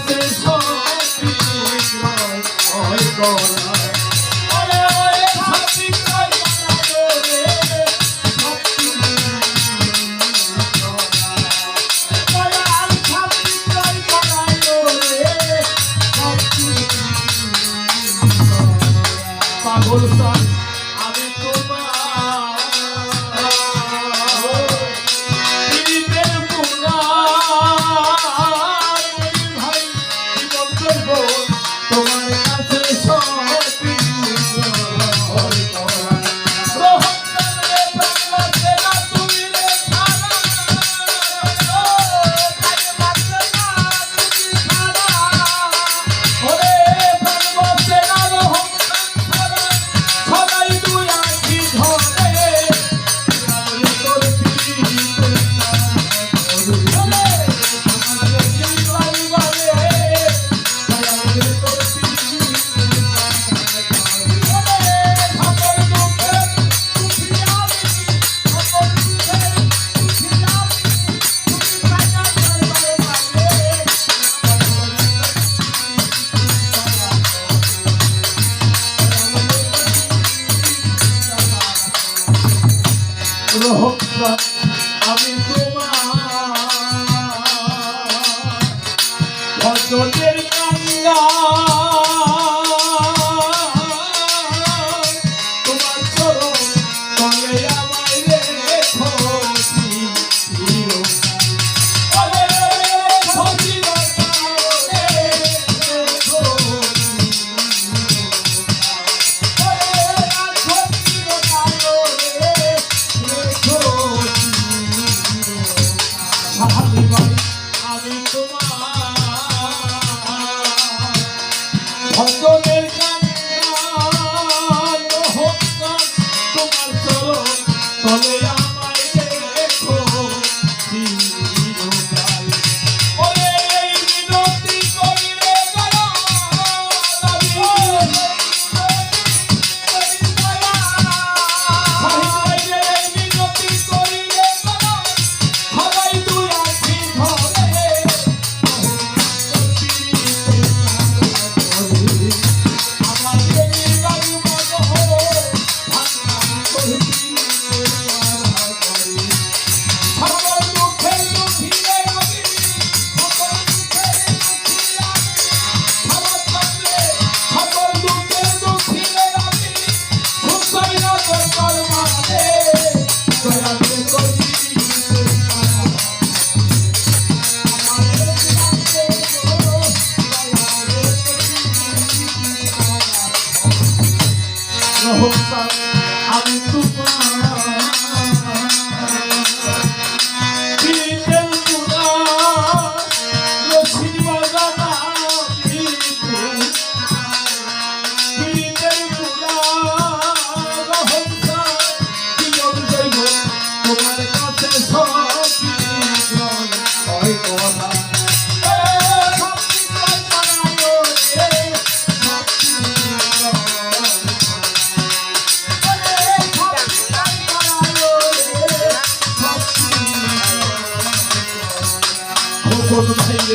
Francisco, Francisco, Francisco, Francisco, আমি তোমার ভজনের তোমার চলো তবে Thank you.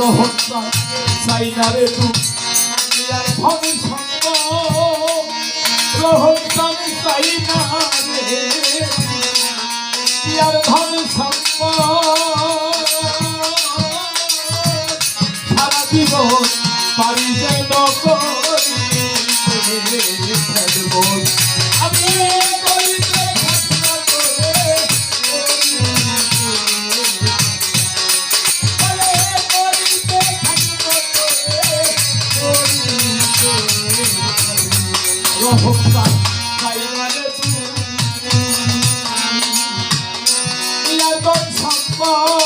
করল হত্যা সাইনারে দুনিয়ার ভবি সঙ্গ হত্যাম সাইনারে দুনিয়ার Oh.